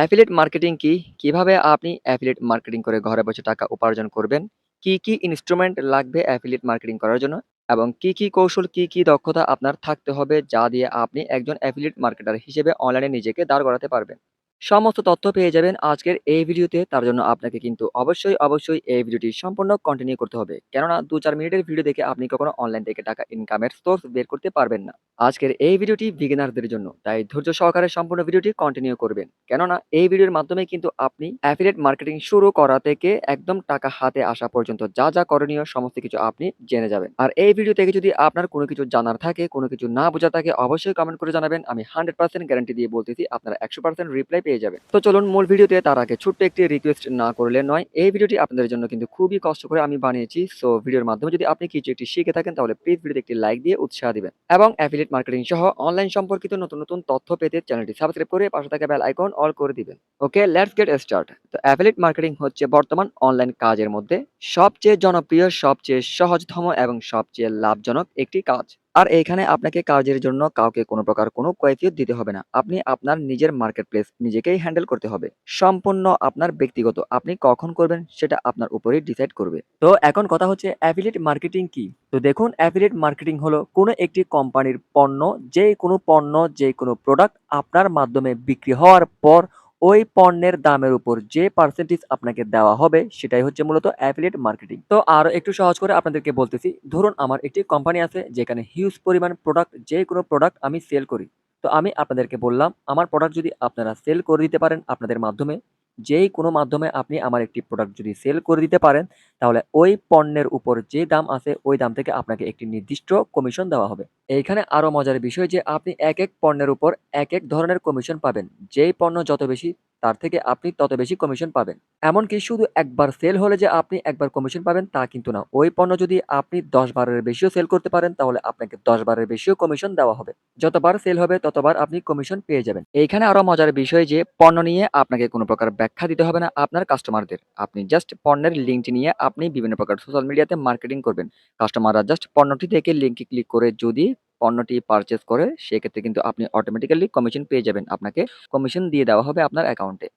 Affiliate marketing কি? কীভাবে আপনি অ্যাফিলেট মার্কেটিং করে ঘরে বসে টাকা উপার্জন করবেন? কি, কি ইনস্ট্রুমেন্ট লাগবে অ্যাফিলেট মার্কেটিং করার জন্য? এবং কি, কি কৌশল, কি, কি দক্ষতা আপনার থাকতে হবে যা দিয়ে আপনি একজন অ্যাফিলেট মার্কেটার হিসেবে অনলাইনে নিজেকে দাঁড় করাতে পারবেন? সমস্ত তথ্য পেয়ে যাবেন আজকের এই ভিডিওতে। তার জন্য আপনাকে কিন্তু অবশ্যই, অবশ্যই এই ভিডিওটি সম্পূর্ণ কন্টিনিউ করতে হবে। কেননা ২-৪ মিনিটের ভিডিও দেখে আপনি কখনো অনলাইন থেকে টাকা ইনকামের সোর্স বের করতে পারবেন না। আজকের এই ভিডিওটি বিগিনারদের জন্য। তাই ধৈর্য সহকারে সম্পূর্ণ ভিডিওটি কন্টিনিউ করবেন। কেননা এই ভিডিওর মাধ্যমে কিন্তু আপনি অ্যাফিলিয়েট মার্কেটিং শুরু করা থেকে একদম টাকা হাতে আসা পর্যন্ত যা, যা করণীয় সমস্ত কিছু আপনি জেনে যাবেন। আর এই ভিডিও থেকে যদি আপনার কোনো কিছু জানার থাকে, কোনো কিছু না বোঝা থাকে অবশ্যই কমেন্ট করে জানাবেন। আমি 100% গ্যারান্টি দিয়ে বলতেছি আপনারা 100% রিপ্লাই পেয়ে যাবেন। তো চলুন মূল ভিডিওতে তার আগে ছোট্ট একটি রিকোয়েস্ট না করলে নয়। এই ভিডিওটি আপনাদের জন্য কিন্তু খুবই কষ্ট করে আমি বানিয়েছি। সো ভিডিওর মাধ্যমে যদি আপনি কিছু একটি শিখে থাকেন তাহলে প্লিজ ভিডিওতে একটি লাইক দিয়ে উৎসাহ দিবেন। এবং অ্যাফিলিয়েট মার্কেটিং সহ অনলাইন সম্পর্কিত নতুন, নতুন তথ্য পেতে চ্যানেলটি সাবস্ক্রাইব করে পাশে থাকা বেল আইকন অল করে দিবেন। Okay let's get start. তো অ্যাফিলিয়েট মার্কেটিং হচ্ছে বর্তমান অনলাইন কাজের মধ্যে সবচেয়ে জনপ্রিয়, সবচেয়ে সহজতম এবং সবচেয়ে লাভজনক একটি কাজ। আর এইখানে আপনাকে কাজের জন্য কাউকে কোনো প্রকার কোনো কৈফিয়ত দিতে হবে না। আপনি আপনার নিজের মার্কেট প্লেস নিজেকেই হ্যান্ডেল করতে হবে। সম্পূর্ণ আপনার ব্যক্তিগত। আপনি কখন করবেন সেটা আপনার উপরেই ডিসাইড করবে। তো এখন কথা হচ্ছে অ্যাফিলিয়েট মার্কেটিং কি? তো দেখুন অ্যাফিলিয়েট মার্কেটিং হলো কোনো একটি কোম্পানির পণ্য, যে কোনো পণ্য, যে কোনো প্রোডাক্ট আপনার মাধ্যমে বিক্রি হওয়ার পর ওই পণ্যের দামের উপর যে পার্সেন্টেজ আপনাকে দেওয়া হবে সেটাই হচ্ছে মূলত অ্যাফিলিয়েট মার্কেটিং। তো আরও একটু সহজ করে আপনাদেরকে বলতেছি। ধরুন আমার একটি কোম্পানি আছে যেখানে হিউজ পরিমাণ প্রোডাক্ট যে কোনো প্রোডাক্ট আমি সেল করি। তো আমি আপনাদেরকে বললাম আমার প্রোডাক্ট যদি আপনারা সেল করে দিতে পারেন আপনাদের মাধ্যমে, যেই কোনো মাধ্যমে আপনি আমার একটি প্রোডাক্ট যদি সেল করে দিতে পারেন, তাহলে ওই পণ্যের উপর যে দাম আছে, ওই দাম থেকে আপনাকে একটি নির্দিষ্ট কমিশন দেওয়া হবে। এইখানে আরও মজার বিষয় যে আপনি এক এক পণ্যের উপর এক এক ধরনের কমিশন পাবেন। যেই পণ্য যত বেশি তার থেকে আপনি তত বেশি কমিশন পাবেন। এমনকি শুধু একবার সেল হলে যে আপনি একবার কমিশন পাবেন, তা কিন্তু না। ওই পণ্য যদি আপনি ১০ বারের বেশিও সেল করতে পারেন, তাহলে আপনাকে ১০ বারের বেশিও কমিশন দেওয়া হবে। যতবার সেল হবে, ততবার আপনি কমিশন পেয়ে যাবেন। এইখানে আরও মজার বিষয় যে, পণ্য নিয়ে আপনাকে কোনো প্রকার ব্যাখ্যা দিতে হবে না আপনার কাস্টমারদের। আপনি জাস্ট পণ্যের লিঙ্কটি নিয়ে আপনি বিভিন্ন প্রকার সোশ্যাল মিডিয়াতে মার্কেটিং করবেন। কাস্টমাররা জাস্ট পণ্যটি দেখে লিঙ্কে ক্লিক করে যদি পণ্যটি পারচেস করে, সেক্ষেত্রে কিন্তু আপনি অটোমেটিক্যালি কমিশন পেয়ে যাবেন। আপনাকে কমিশন দিয়ে দেওয়া হবে আপনার অ্যাকাউন্টে।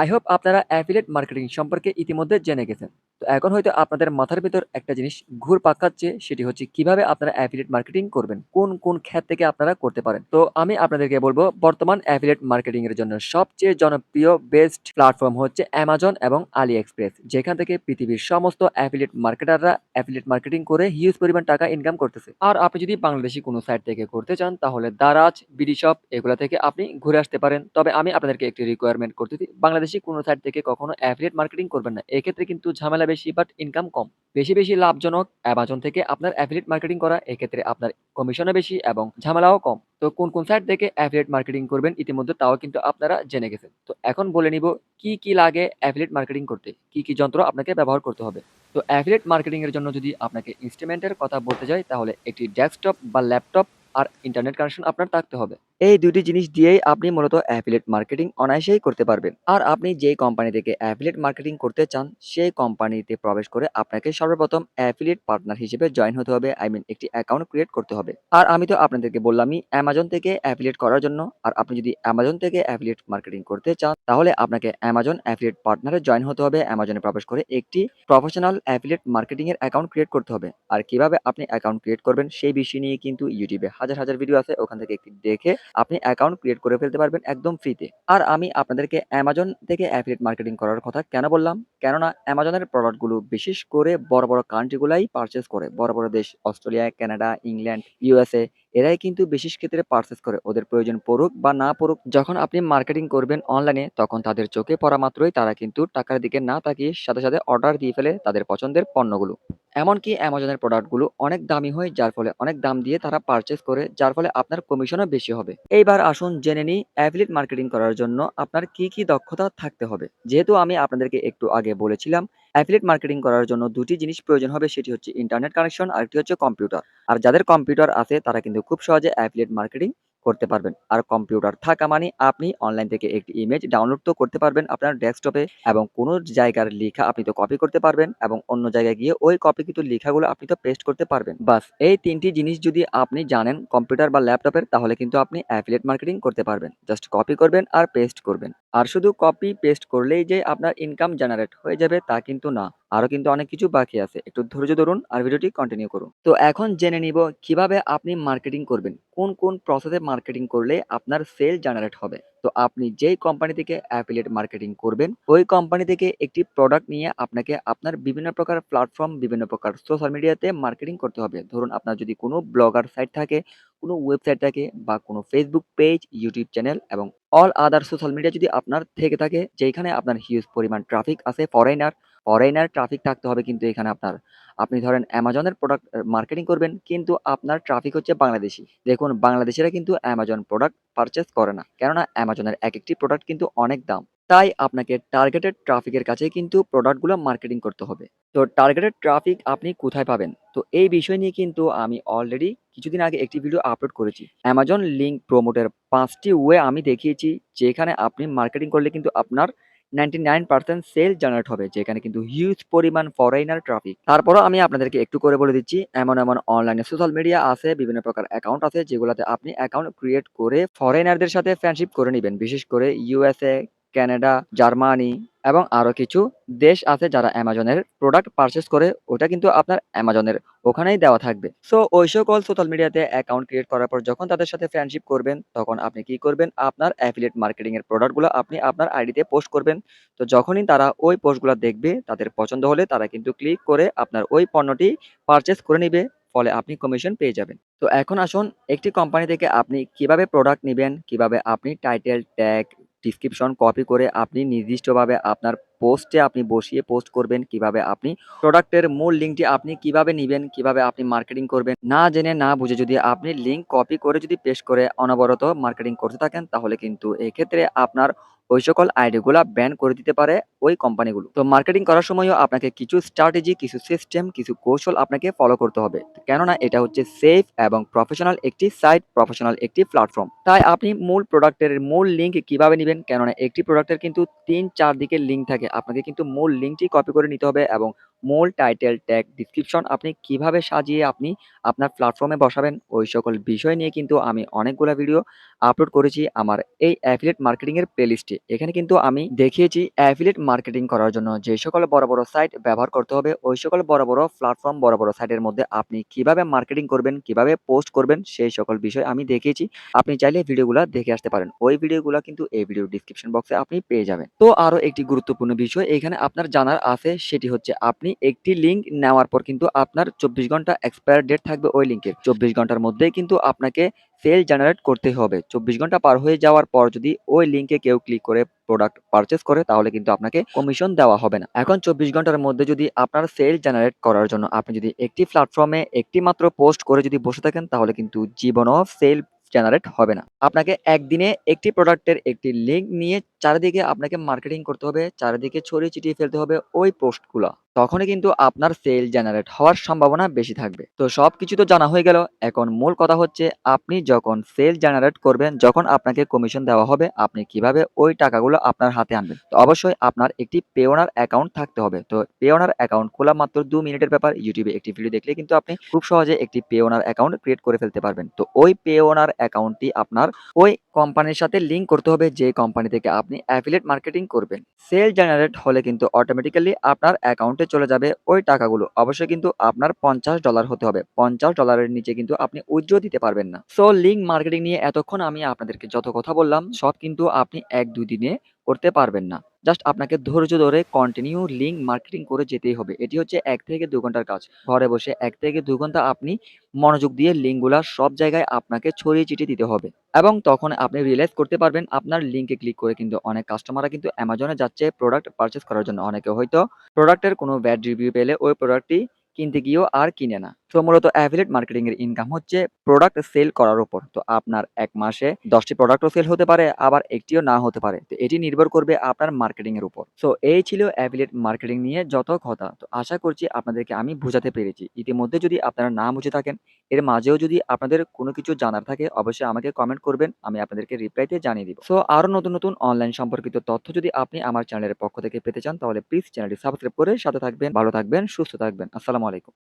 আই হোপ আপনারা অ্যাফিলেট মার্কেটিং সম্পর্কে ইতিমধ্যে জেনে গেছেন। তো এখন হয়তো আপনাদের মাথার ভেতর একটা জিনিস ঘুর পাকাচ্ছে সেটি হচ্ছে কীভাবে আপনারা অ্যাফিলেট মার্কেটিং করবেন। কোন, কোন খ্যাত থেকে আপনারা করতে পারেন। তো আমি আপনাদেরকে বলব বর্তমান অ্যাফিলিয়েট মার্কেটিং এর জন্য সবচেয়ে জনপ্রিয় বেস্ট প্ল্যাটফর্ম হচ্ছে অ্যামাজন এবং আলি এক্সপ্রেস যেখান থেকে পৃথিবীর সমস্ত অ্যাফিলিয়েট মার্কেটাররা অ্যাফিলিয়েট মার্কেটিং করে হিউজ পরিমাণ টাকা ইনকাম করতেছে। আর আপনি যদি বাংলাদেশী কোনো সাইট থেকে করতে চান তাহলে দারাজ, বিডিশপ এগুলা থেকে আপনি ঘুরে আসতে পারেন। তবে আমি আপনাদেরকে একটি রিকোয়ারমেন্ট করতেছি বাংলাদেশী কোনো সাইট থেকে কখনো অ্যাফিলেট মার্কেটিং করবেন না। এক্ষেত্রে কিন্তু ঝামেলা বেশি বাট ইনকাম কম। বেশি, বেশি লাভজনক অ্যামাজন থেকে আপনার অ্যাফিলিয়েট মার্কেটিং করা এক্ষেত্রে আপনার কমিশনও বেশি এবং ঝামেলাও কম। তো কোন, কোন সাইট থেকে অ্যাফিলিয়েট মার্কেটিং করবেন ইতিমধ্যে তাও কিন্তু আপনারা জেনে গেছেন। তো এখন বলে নিব কি, কি লাগে অ্যাফিলিয়েট মার্কেটিং করতে? কি, কি যন্ত্র আপনাকে ব্যবহার করতে হবে? তো অ্যাফিলিয়েট মার্কেটিং এর জন্য যদি আপনাকে ইনস্ট্রুমেন্টের কথা বলতে যাই তাহলে একটি ডেস্কটপ বা ল্যাপটপ আর ইন্টারনেট কানেকশন আপনার থাকতে হবে। এই দুটি জিনিস দিয়েই আপনি মূলত অ্যাফিলেট মার্কেটিং অনায়াসেই করতে পারবেন। আর আপনি যেই কোম্পানি থেকে অ্যাফিলেট মার্কেটিং করতে চান সেই কোম্পানিতে প্রবেশ করে আপনাকে সর্বপ্রথম অ্যাফিলেট পার্টনার হিসেবে জয়েন হতে হবে। আই মিন একটি অ্যাকাউন্ট ক্রিয়েট করতে হবে। আর আমি তো আপনাদেরকে বললামই অ্যামাজন থেকে অ্যাফিলেট করার জন্য। আর আপনি যদি অ্যামাজন থেকে অ্যাফিলিয়েট মার্কেটিং করতে চান তাহলে আপনাকে অ্যামাজন অ্যাফিলিয়েট পার্টনারে জয়েন হতে হবে। অ্যামাজনে প্রবেশ করে একটি প্রফেশনাল অ্যাফিলেট মার্কেটিং এর অ্যাকাউন্ট ক্রিয়েট করতে হবে। আর কীভাবে আপনি অ্যাকাউন্ট ক্রিয়েট করবেন সেই বিষয় নিয়ে কিন্তু ইউটিউবে হাজার, হাজার ভিডিও আছে ওখান থেকে একটি দেখে আপনি অ্যাকাউন্ট ক্রিয়েট করে ফেলতে পারবেন একদম ফ্রিতে। আর আমি আপনাদেরকে অ্যামাজন থেকে অ্যাফিলিয়েট মার্কেটিং করার কথা কেন বললাম? কেননা অ্যামাজনের প্রোডাক্টগুলো বিশেষ করে বড়, বড় কান্ট্রি গুলাই পারচেজ করে। বড়, বড় দেশ অস্ট্রেলিয়া, কানাডা, ইংল্যান্ড, ইউএসএ এরাই কিন্তু বিশেষ ক্ষেত্রে পারচেজ করে। ওদের প্রয়োজন পড়ুক বা না পড়ুক যখন আপনি মার্কেটিং করবেন অনলাইনে তখন তাদের চোখে পড়া মাত্রই তারা কিন্তু টাকার দিকে না তাকিয়ে সাথে, সাথে অর্ডার দিয়ে ফেলে তাদের পছন্দের পণ্যগুলো। এমনকি অ্যামাজনের প্রোডাক্টগুলো অনেক দামি হয় যার ফলে অনেক দাম দিয়ে তারা পারচেস করে যার ফলে আপনার কমিশনও বেশি হবে। এইবার আসুন জেনে নিই অ্যাফিলিয়েট মার্কেটিং করার জন্য আপনার কি, কি দক্ষতা থাকতে হবে। যেহেতু আমি আপনাদেরকে একটু আগে বলেছিলাম অ্যাফিলিয়েট মার্কেটিং করার জন্য দুটি জিনিস প্রয়োজন হবে সেটি হচ্ছে ইন্টারনেট কানেকশন আর একটি হচ্ছে কম্পিউটার। আর যাদের কম্পিউটার আছে তারা কিন্তু খুব সহজে অ্যাফিলিয়েট মার্কেটিং করতে পারবেন। আর কম্পিউটার থাকা মানে আপনি অনলাইন থেকে একটি ইমেজ ডাউনলোড তো করতে পারবেন আপনার ডেস্কটপে এবং কোনো জায়গার লেখা আপনি তো কপি করতে পারবেন এবং অন্য জায়গায় গিয়ে ওই কপিকৃত লেখাগুলো আপনি তো পেস্ট করতে পারবেন। বাস, এই তিনটি জিনিস যদি আপনি জানেন কম্পিউটার বা ল্যাপটপের তাহলে কিন্তু আপনি অ্যাফিলেট মার্কেটিং করতে পারবেন। জাস্ট কপি করবেন আর পেস্ট করবেন। আর শুধু কপি পেস্ট করলেই যে আপনার ইনকাম জেনারেট হয়ে যাবে তা কিন্তু না। আরও কিন্তু অনেক কিছু বাকি আছে। একটু ধৈর্য ধরুন আর ভিডিওটি কন্টিনিউ করুন। তো এখন জেনে নিব কীভাবে আপনি মার্কেটিং করবেন। কোন, কোন প্রসেসে মার্কেটিং করলে আপনার সেল জেনারেট হবে। তো আপনি যেই কোম্পানি থেকে অ্যাফিলিয়েট মার্কেটিং করবেন, ওই কোম্পানি থেকে একটি প্রোডাক্ট নিয়ে আপনাকে আপনার বিভিন্ন প্রকার প্ল্যাটফর্ম, বিভিন্ন প্রকার সোশ্যাল মিডিয়াতে মার্কেটিং করতে হবে। ধরুন আপনার যদি কোনো ব্লগার সাইট থাকে, কোনো ওয়েবসাইট থাকে বা কোনো ফেসবুক পেজ, ইউটিউব চ্যানেল এবং অল আদার সোশ্যাল মিডিয়া যদি আপনার থেকে থাকে, যেইখানে আপনার হিউজ পরিমাণ ট্রাফিক আছে ফরেনার, ফরেনার ট্রাফিক থাকতে হবে কিন্তু এখানে আপনার। আপনি ধরেন অ্যামাজনের প্রোডাক্ট মার্কেটিং করবেন কিন্তু আপনার ট্রাফিক হচ্ছে বাংলাদেশি দেখুন, বাংলাদেশিরা কিন্তু অ্যামাজন প্রোডাক্ট পারচেস করে না। কেননা অ্যামাজনের এক একটি প্রোডাক্ট কিন্তু অনেক দাম। তাই আপনাকে টার্গেটেড ট্রাফিকের কাছে কিন্তু প্রোডাক্টগুলো মার্কেটিং করতে হবে। তো টার্গেটেড ট্রাফিক আপনি কোথায় পাবেন? তো এই বিষয় নিয়ে কিন্তু আমি অলরেডি কিছুদিন আগে একটি ভিডিও আপলোড করেছি। অ্যামাজন লিঙ্ক প্রমোট এর ৫ টি ওয়ে আমি দেখিয়েছি, যেখানে আপনি মার্কেটিং করলে কিন্তু আপনার 99% সেল জেনারেট হবে। যেখানে কিন্তু হিউজ পরিমাণ ফরেনার ট্রাফিক। তারপরও আমি আপনাদেরকে একটু করে বলে দিচ্ছি এমন, এমন অনলাইনে সোশ্যাল মিডিয়া আছে, বিভিন্ন প্রকার অ্যাকাউন্ট আছে যেগুলোতে আপনি অ্যাকাউন্ট ক্রিয়েট করে ফরেইনারদের সাথে ফ্রেন্ডশিপ করে নেবেন বিশেষ করে USA, কানাডা, জার্মানি এবং আরও কিছু দেশ আছে যারা অ্যামাজনের প্রোডাক্ট পারচেজ করে ওটা কিন্তু আপনার অ্যামাজনের ওখানেই দেওয়া থাকবে। সো ওই সকল সোশ্যাল মিডিয়াতে অ্যাকাউন্ট ক্রিয়েট করার পর যখন তাদের সাথে ফ্রেন্ডশিপ করবেন, তখন আপনি কি করবেন? আপনার অ্যাফিলিয়েট মার্কেটিং এর প্রোডাক্টগুলো আপনি আপনার আইডিতে পোস্ট করবেন। তো যখনই তারা ওই পোস্টগুলো দেখবে, তাদের পছন্দ হলে তারা কিন্তু ক্লিক করে আপনার ওই পণ্যটি পারচেজ করে নিবে। ফলে আপনি কমিশন পেয়ে যাবেন। তো এখন আসুন একটি কোম্পানি থেকে আপনি কীভাবে প্রোডাক্ট নিবেন, কীভাবে আপনি টাইটেল, ট্যাগ, ডেসক্রিপশন কপি করে আপনি নির্দিষ্টভাবে আপনার পোস্টে আপনি বসিয়ে পোস্ট করবেন, কীভাবে আপনি প্রোডাক্টের মূল লিঙ্কটি আপনি কীভাবে নেবেন কীভাবে আপনি মার্কেটিং করবেন। না জেনে না বুঝে যদি আপনি লিঙ্ক কপি করে যদি পেশ করে অনবরত মার্কেটিং করতে থাকেন তাহলে কিন্তু এক্ষেত্রে আপনার ওই সকল আইডিগুলো ব্যান করে দিতে পারে ওই কোম্পানিগুলো। তো মার্কেটিং করার সময়ও আপনাকে কিছু স্ট্র্যাটেজি, কিছু সিস্টেম, কিছু কৌশল আপনাকে ফলো করতে হবে। কেননা এটা হচ্ছে সেফ এবং প্রফেশনাল একটি সাইট, প্রফেশনাল একটি প্ল্যাটফর্ম। তাই আপনি মূল প্রোডাক্টের মূল লিঙ্ক কীভাবে নেবেন কেননা একটি প্রোডাক্টের কিন্তু তিন চার দিকের লিঙ্ক থাকে। আপনাকে কিন্তু মূল লিঙ্কটি কপি করে নিতে হবে এবং মূল টাইটেল, ট্যাগ, ডেসক্রিপশন আপনি কীভাবে সাজিয়ে আপনি আপনার প্ল্যাটফর্মে বসাবেন ওই সকল বিষয় নিয়ে কিন্তু আমি অনেকগুলা ভিডিও আপলোড করেছি আমার এই অ্যাফিলিয়েট মার্কেটিং এর প্লেলিস্টে। এখানে কিন্তু আমি দেখিয়েছি অ্যাফিলিয়েট মার্কেটিং করার জন্য যে সকল বড়, বড় সাইট ব্যবহার করতে হবে, ওই সকল বড়, বড় প্ল্যাটফর্ম, বড়, বড় সাইটের মধ্যে আপনি কীভাবে মার্কেটিং করবেন, কীভাবে পোস্ট করবেন সেই সকল বিষয় আমি দেখিয়েছি। আপনি চাইলে ভিডিওগুলা দেখে আসতে পারেন। ওই ভিডিওগুলা কিন্তু এই ভিডিওর ডেসক্রিপশন বক্সে আপনি পেয়ে যাবেন। তো আরও একটি গুরুত্বপূর্ণ বিষয় এখানে আপনার জানার আছে সেটি হচ্ছে আপনি একটি লিঙ্ক নেওয়ার পর কিন্তু আপনার ২৪ ঘণ্টা এক্সপায়ার ডেট থাকবে ওই লিঙ্কের। ২৪ ঘণ্টার মধ্যেই কিন্তু আপনাকে সেল জেনারেট করতেই হবে। ২৪ ঘণ্টা পার হয়ে যাওয়ার পর যদি ওই লিঙ্কে কেউ ক্লিক করে প্রোডাক্ট পারচেজ করে তাহলে কিন্তু আপনাকে কমিশন দেওয়া হবে না। এখন ২৪ ঘণ্টার মধ্যে যদি আপনার সেল জেনারেট করার জন্য আপনি যদি একটি প্ল্যাটফর্মে একটি মাত্র পোস্ট করে যদি বসে থাকেন তাহলে কিন্তু জীবনেও সেল জেনারেট হবে না। আপনাকে একদিনে একটি প্রোডাক্টের একটি লিঙ্ক নিয়ে চারিদিকে আপনাকে মার্কেটিং করতে হবে, চারিদিকে ছড়িয়ে ছিটিয়ে ফেলতে হবে ওই পোস্টগুলা। তখনই কিন্তু আপনার সেল জেনারেট হওয়ার সম্ভাবনা বেশি থাকবে। তো সব কিছু তো জানা হয়ে গেল। এখন মূল কথা হচ্ছে আপনি যখন সেল জেনারেট করবেন, যখন আপনাকে কমিশন দেওয়া হবে, আপনি কীভাবে ওই টাকাগুলো আপনার হাতে আনবেন। তো অবশ্যই আপনার একটি পেওনার অ্যাকাউন্ট থাকতে হবে। তো পেওনার অ্যাকাউন্ট খোলা মাত্র দু মিনিটের ব্যাপার। ইউটিউবে একটি ভিডিও দেখলে কিন্তু আপনি খুব সহজে একটি পেওনার অ্যাকাউন্ট ক্রিয়েট করে ফেলতে পারবেন। তো ওই পেওনার অ্যাকাউন্টটি আপনার ওই কোম্পানির সাথে লিঙ্ক করতে হবে যে কোম্পানি থেকে আপনি অ্যাফিলেট মার্কেটিং করবেন। সেল জেনারেট হলে কিন্তু অটোমেটিক্যালি আপনার অ্যাকাউন্টে চলে যাবে, ওই টাকাগুলো। অবশ্যই কিন্তু আপনার $৫০ হতে হবে। পঞ্চাশ ডলারের নিচে কিন্তু আপনি উইথড্র দিতে পারবেন না। সো লিঙ্ক মার্কেটিং নিয়ে এতক্ষণ আমি আপনাদেরকে যত কথা বললাম, সব কিন্তু আপনি ১-২ দিনে করতে পারবেন না। জাস্ট আপনাকে ধৈর্য ধরে কন্টিনিউ লিঙ্ক মার্কেটিং করে যেতেই হবে। এটি হচ্ছে এক থেকে দু ঘণ্টার কাজ। ঘরে বসে এক থেকে দু ঘণ্টা আপনি মনোযোগ দিয়ে লিঙ্কগুলা সব জায়গায় আপনাকে ছড়িয়ে ছিটিয়ে দিতে হবে। এবং তখন আপনি রিয়েলাইজ করতে পারবেন আপনার লিঙ্কে ক্লিক করে কিন্তু অনেক কাস্টমাররা কিন্তু অ্যামাজনে যাচ্ছে প্রোডাক্ট পারচেজ করার জন্য। অনেকে হয়তো প্রোডাক্টের কোনো ব্যাড রিভিউ পেলে ওই প্রোডাক্টটি কিনতে গিয়েও আর কিনে না। সো মূলত অ্যাফিলিয়েট মার্কেটিং এর ইনকাম হচ্ছে প্রোডাক্ট সেল করার উপর। তো আপনার এক মাসে ১০ টি প্রোডাক্টও সেল হতে পারে আবার একটিও না হতে পারে। তো এটি নির্ভর করবে আপনার মার্কেটিং এর উপর। সো এই ছিল অ্যাফিলিয়েট মার্কেটিং নিয়ে যত কথা। তো আশা করছি আপনাদেরকে আমি বুঝাতে পেরেছি। ইতিমধ্যে যদি আপনারা না বুঝে থাকেন, এর মাঝেও যদি আপনাদের কোনো কিছু জানার থাকে অবশ্যই আমাকে কমেন্ট করবেন। আমি আপনাদেরকে রিপ্লাইতে জানিয়ে দিব। সো আরও নতুন, নতুন অনলাইন সম্পর্কিত তথ্য যদি আপনি আমার চ্যানেলের পক্ষ থেকে পেতে চান তাহলে প্লিজ চ্যানেলটি সাবস্ক্রাইব করে সাথে থাকবেন। ভালো থাকবেন, সুস্থ থাকবেন। আসসালামু আলাইকুম।